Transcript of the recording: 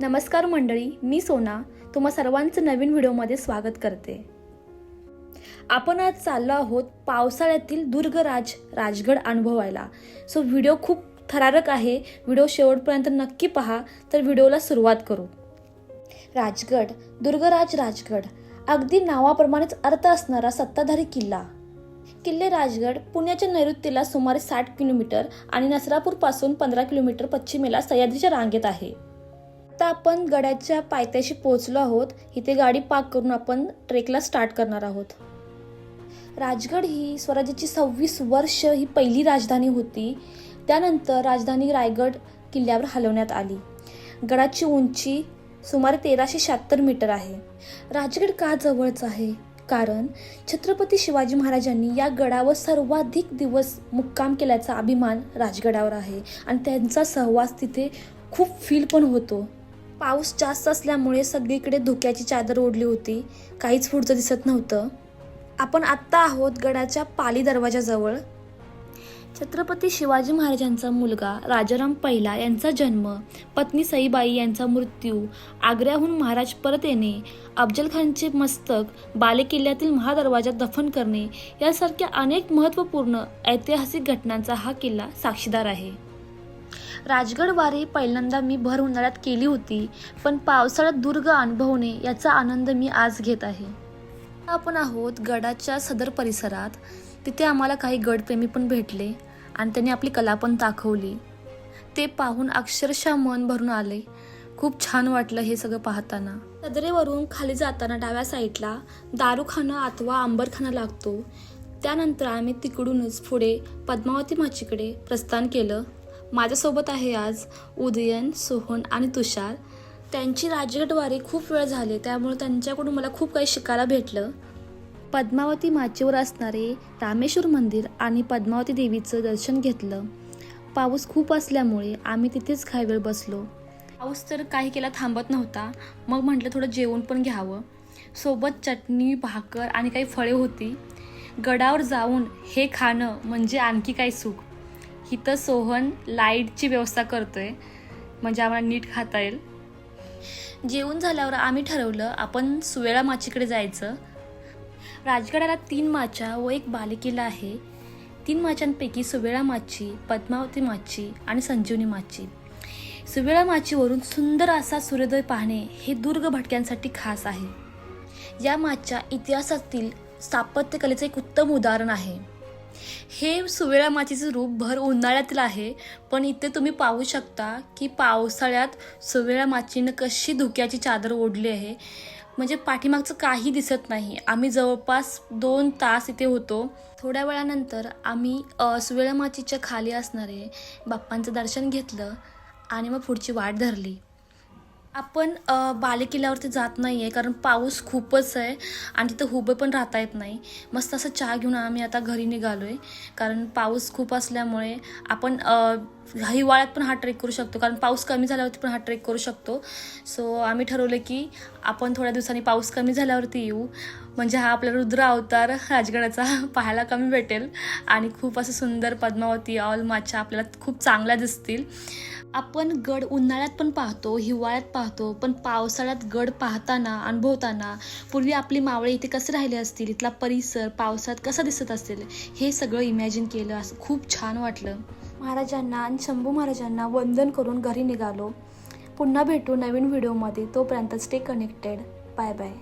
नमस्कार मंडळी मी सोना. तुम्हा सर्वांचं नवीन व्हिडिओमध्ये स्वागत करते. आपण आज चाललो आहोत पावसाळ्यातील दुर्गराज राजगड अनुभवायला. सो व्हिडिओ खूप थरारक आहे. व्हिडिओ शेवटपर्यंत नक्की पहा. तर व्हिडिओला सुरुवात करू. राजगड दुर्गराज राजगड. अगदी नावाप्रमाणेच अर्थ असणारा सत्ताधारी किल्ला. किल्ले राजगड पुण्याच्या नैऋत्येला सुमारे साठ किलोमीटर आणि नसरापूरपासून पंधरा किलोमीटर पश्चिमेला सह्याद्रीच्या रांगेत आहे. आत्ता आपण गडाच्या पायथ्याशी पोहोचलो आहोत. इथे गाडी पार्क करून आपण ट्रेकला स्टार्ट करणार आहोत. राजगड ही स्वराज्याची सव्वीस वर्ष ही पहिली राजधानी होती. त्यानंतर राजधानी रायगड किल्ल्यावर हलवण्यात आली. गडाची उंची सुमारे तेराशे शहात्तर मीटर आहे. राजगड का जवळच आहे? कारण छत्रपती शिवाजी महाराजांनी या गडावर सर्वाधिक दिवस मुक्काम केल्याचा अभिमान राजगडावर आहे. आणि त्यांचा सहवास तिथे खूप फील पण होतो. पाऊस जास्त असल्यामुळे सगळीकडे धुक्याची चादर ओढली होती. काहीच पुढचं दिसत नव्हतं. आपण आत्ता आहोत गडाच्या पाली दरवाजाजवळ. छत्रपती शिवाजी महाराजांचा मुलगा राजाराम पहिला यांचा जन्म पत्नी सईबाई यांचा मृत्यू आग्र्याहून महाराज परत येणे अफजल खानचे मस्तक बालेकिल्ल्यातील महादरवाजात दफन करणे यासारख्या अनेक महत्त्वपूर्ण ऐतिहासिक घटनांचा हा किल्ला साक्षीदार आहे. राजगड वारी पहिल्यांदा मी भर उन्हाळ्यात केली होती पण पावसाळ्यात दुर्ग अनुभवणे याचा आनंद मी आज घेत आहे. आपण आहोत गडाच्या सदर परिसरात. तिथे आम्हाला काही गडप्रेमी पण भेटले आणि त्यांनी आपली कला पण दाखवली. ते पाहून अक्षरशः मन भरून आले. खूप छान वाटलं हे सगळं पाहताना. सदरेवरून खाली जाताना डाव्या साईडला दारूखाना अथवा आंबरखाना लागतो. त्यानंतर आम्ही तिकडूनच पुढे पद्मावती माचीकडे प्रस्थान केलं. माझ्यासोबत आहे आज उदयन सोहन आणि तुषार. त्यांची राजगडवारी खूप वेळ झाले त्यामुळे त्यांच्याकडून मला खूप काही शिकायला भेटलं. पद्मावती माचीवर असणारे रामेश्वर मंदिर आणि पद्मावती देवीचं दर्शन घेतलं. पाऊस खूप असल्यामुळे आम्ही तिथेच काही वेळ बसलो. पाऊस तर काही केला थांबत नव्हता मग म्हटलं थोडं जेवण पण घ्यावं. सोबत चटणी भाकर आणि काही फळे होती. गडावर जाऊन हे खाणं म्हणजे आणखी काही सुख. इथं सोहन लाईटची व्यवस्था करतोय. म्हणजे आम्हाला नीट खाता येईल. जेवण झाल्यावर आम्ही ठरवलं आपण सुवेळा माचीकडे जायचं. राजगडाला तीन माच्या व एक बालेकिल्ला आहे. तीन माच्यांपैकी सुवेळा माची पद्मावती माची आणि संजीवनी माची. सुवेळा माचीवरून सुंदर असा सूर्योदय पाहणे हे दुर्ग भटक्यांसाठी खास आहे. या माच्या इतिहासातील स्थापत्यकलेचं एक उत्तम उदाहरण आहे. हे सुवेळा माचीचं रूप भर उन्हाळ्यातील आहे पण इथे तुम्ही पाहू शकता की पावसाळ्यात सुवेळा माचीनं कशी धुक्याची चादर ओढली आहे. म्हणजे पाठीमागचं काही दिसत नाही. आम्ही जवळपास दोन तास इथे होतो. थोड्या वेळानंतर आम्ही सुवेळा माचीच्या खाली असणारे बाप्पांचं दर्शन घेतलं आणि मग पुढची वाट धरली. आपण बालेकिल्ल्यावरती जात नाही आहे कारण पाऊस खूपच आहे आणि तिथं हुबे पण राहता येत नाही. मस्त असं चहा घेऊन आम्ही आता घरी निघालो आहे कारण पाऊस खूप असल्यामुळे आपण हिवाळ्यात पण हा ट्रेक करू शकतो. कारण पाऊस कमी झाल्यावरती पण हा ट्रेक करू शकतो. सो आम्ही ठरवलं की आपण थोड्या दिवसांनी पाऊस कमी झाल्यावरती येऊ. म्हणजे हा आपला रुद्र अवतार राजगडाचा पाहायला कमी भेटेल. आणि खूप असं सुंदर पद्मावती ऑल माच्या आपल्याला खूप चांगल्या दिसतील. आपण गड उन्हाळ्यात पण पाहतो हिवाळ्यात पाहतो पण पावसाळ्यात गड पाहताना अनुभवताना पूर्वी आपली मावळे इथे कसे राहिले असतील इथला परिसर पावसात कसा दिसत असेल हे सगळं इमॅजिन केलं. असं खूप छान वाटलं. महाराजांना आणि शंभू महाराजांना वंदन करून घरी निघालो. पुन्हा भेटू नवीन व्हिडिओमध्ये. तोपर्यंत स्टे कनेक्टेड बाय बाय